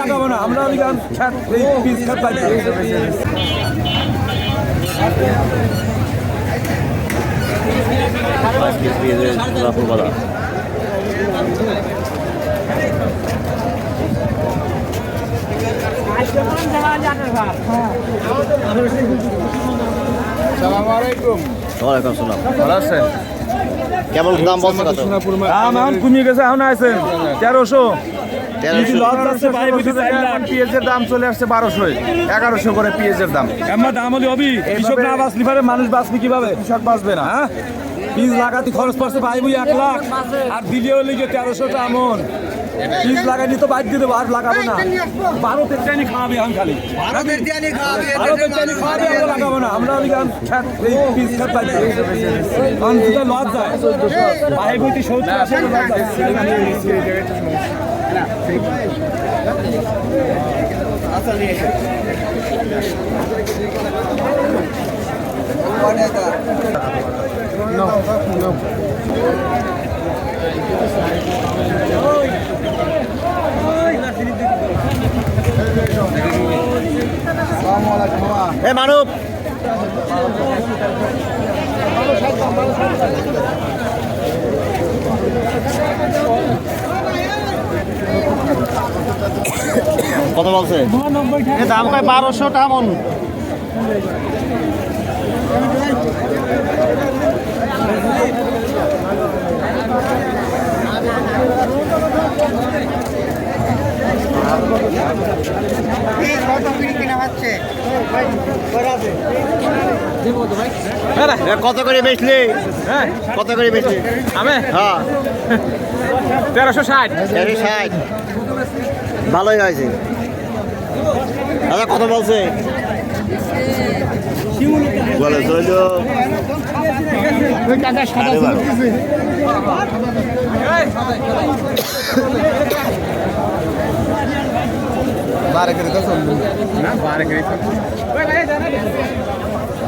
লাগাবো না। আমরা ওই গান খ্যাত খ্যাত আছেন? কেমন দাম বলছে দাম এখন কমিয়ে গেছে এখন আছে তেরোশো। পিএসের দাম চলে আসছে বারোশো এগারোশো করে পিএসের দাম। দাম হলে হবি। কৃষক না বাঁচলি পারে মানুষ বাঁচবি কীভাবে? কৃষক বাঁচবে না। হ্যাঁ? বীজ লাগাতে খরচ পড়ছে পাইবই এক লাখ। আর দিলে হলে গিয়ে তেরোশোটা আমন বীজ লাগাইনি তো বাদ দিয়ে দেবো আর লাগাবো না। ভারতের চাইনি খাওয়াবি আমি খালি। ভারতের জানি খাওয়াবে ভারতের চাইনি খাওয়াবি আমরা লাগাবো না। আমরা ওই গান খ্যাত এই বীজ খ্যাত বাদ দিয়ে কারণ লস যায়। পাই বইতে সত্তর আশি লস যায় Não, não. Vamos lá, Vamos lá, vamos lá. Ei, কত বলছে? এ দাম কয় বারোশো টাকা মন কত করে বেচলি? হ্যাঁ। কত করে বেচলি? আমি? হ্যাঁ। তেরোশো ষাট। চারি ষাট। ভালোই হয়েছে দাদা কত বলছে বলে চইল সাড়ে বারো। বারে করে